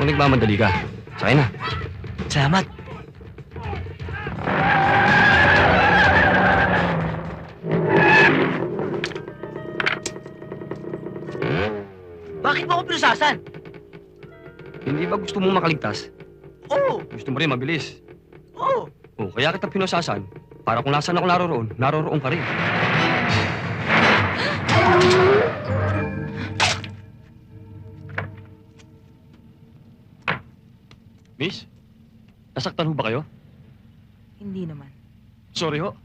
Kung nagmamadali ka, sakay na. Salamat. Bakit mo ako pinusasan? Hindi ba gusto mong makaligtas? Oo, Gusto mo rin mabilis. oo. Oh, kaya kita pinusasan. Para kung nasaan ako naroroon, naroroon ka rin. Miss, nasaktan ho ba kayo? Hindi naman. Sorry ho.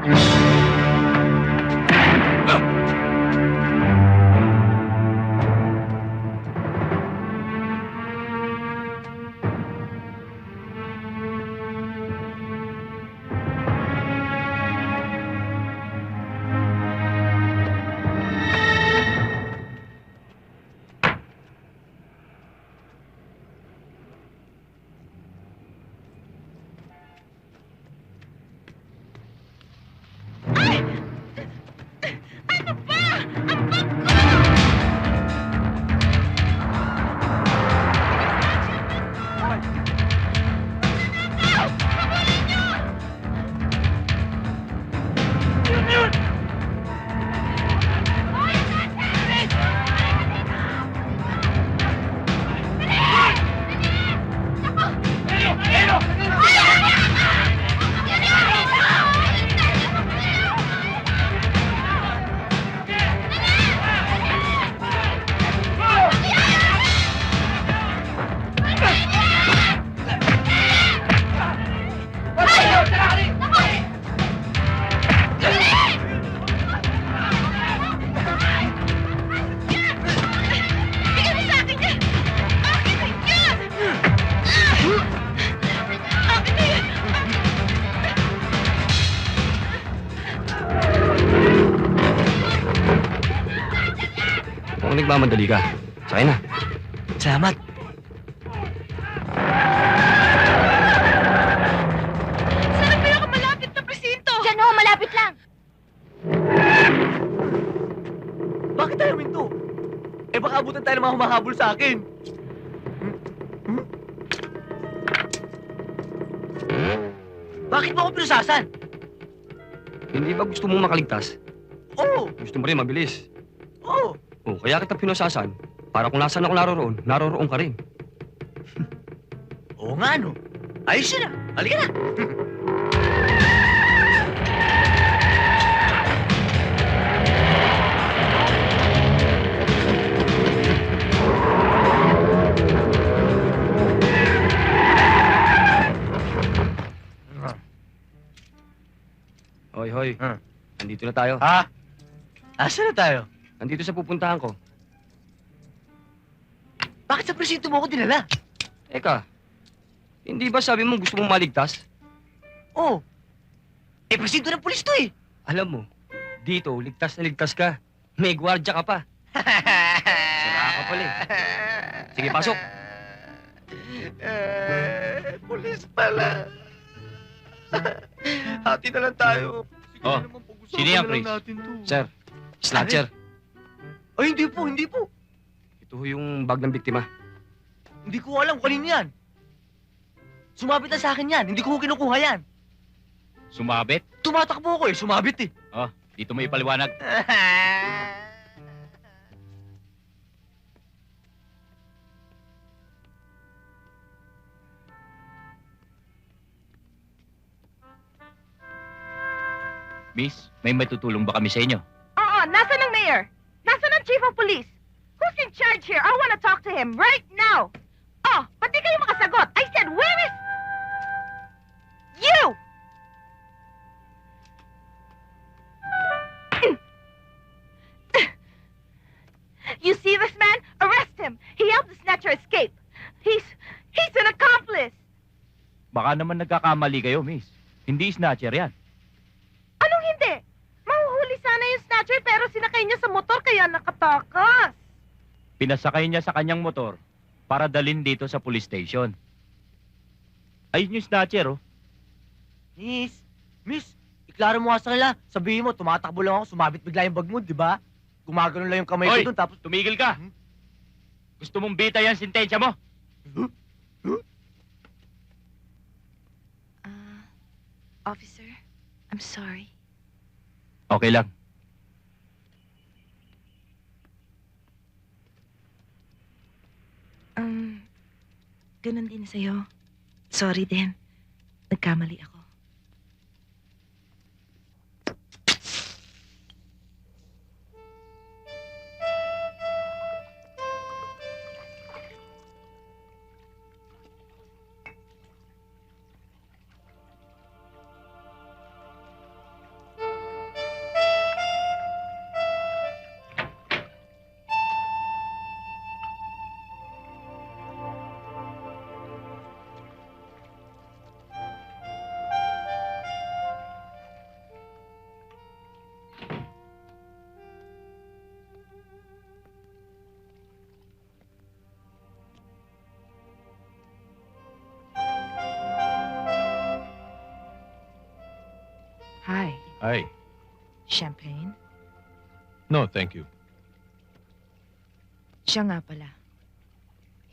Bigyan mo Kung nagmamadali ka, sakay na. Salamat. Saan ang pinakamalapit na presinto? Diyan ho, malapit lang. Bakit tayo minto? Eh baka abutan tayo ng mga humahabol sa akin. Bakit mo ako pinusasan? Hindi ba gusto mong makaligtas? Oo, Gusto mo rin mabilis. Oh, kaya kita pinusasan. Para kung nasaan ako naroroon, naroroon ka rin. Oo nga no. Ayos yun ah. Halika na. Hoy, hoy. Ah. Andito na tayo. Ha? Asa na tayo? Andito sa pupuntahan ko. Bakit sa presinto mo ako dinala? Eka, hindi ba sabi mo gusto mong maligtas? Oo. Eh, presinto ng pulis to eh. Alam mo, dito, ligtas na ligtas ka. May gwardya ka pa. Sira ka pala eh. Sige, pasok. Eh, pulis pala. Hati na lang tayo. Sige Oh, naman, pag-usapan sino yan, na lang natin to. Sir, snatcher. Ay, hindi po, hindi po. Ito ho yung bag ng biktima. Hindi ko alam kung kanino yan. Sumabit na sa akin yan. Hindi ko kinukuha yan. Sumabit? Tumatakbo ako eh. Sumabit eh. Dito mo ipaliwanag. Miss, may matutulong ba kami sa inyo? Oo, nasa ng mayor? Nasaan ang chief of police? Who's in charge here? I wanna talk to him right now. Oh, ba't di kayo makasagot? I said, where is... You! You see this man? Arrest him. He helped the snatcher escape. He's... he's an accomplice. Baka naman nagkakamali kayo, miss. Hindi snatcher yan. Kaya nakatakas. Pinasakay niya sa kanyang motor para dalin dito sa police station. Ayun yung snatcher, oh. Miss, miss, iklaro mo nga sa kanila. Sabihin mo, tumatakbo lang ako, sumabit bigla yung bag mo, di ba? Gumagano lang yung kamay Hoy! ko dun, tapos... Tumigil ka! Hmm? Gusto mong bita yan sintensya mo? Ah, officer, I'm sorry. Okay lang. Um, ganun din sa'yo. Sorry din. Nagkamali ako. Champagne? No, thank you. Siya nga pala.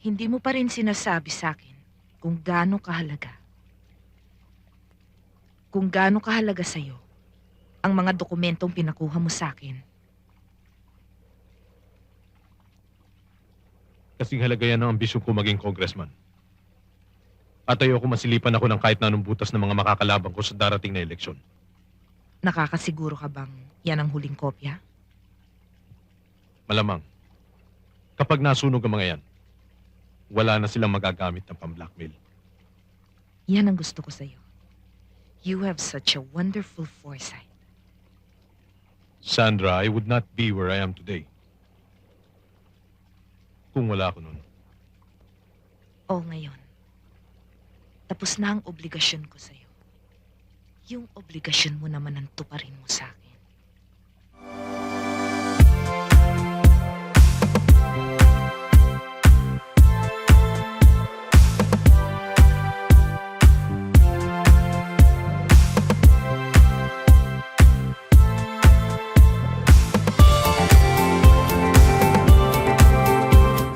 Hindi mo pa rin sinasabi sa akin kung gaano kahalaga. Kung gaano kahalaga sa'yo ang mga dokumentong pinakuha mo sa akin. Kasing halaga yan ang ambisyon ko maging congressman. At ayoko masilipan ako ng kahit na anong butas ng mga makakalabang ko sa darating na eleksyon. Nakakasiguro ka bang yan ang huling kopya? Malamang. Kapag nasunog ang mga yan, wala na silang magagamit ng pang-blackmail. Yan ang gusto ko sa'yo. You have such a wonderful foresight. Sandra, I would not be where I am today. Kung wala ako nun. O ngayon, tapos na ang obligasyon ko sa'yo. Yung obligasyon mo naman ang tuparin mo sa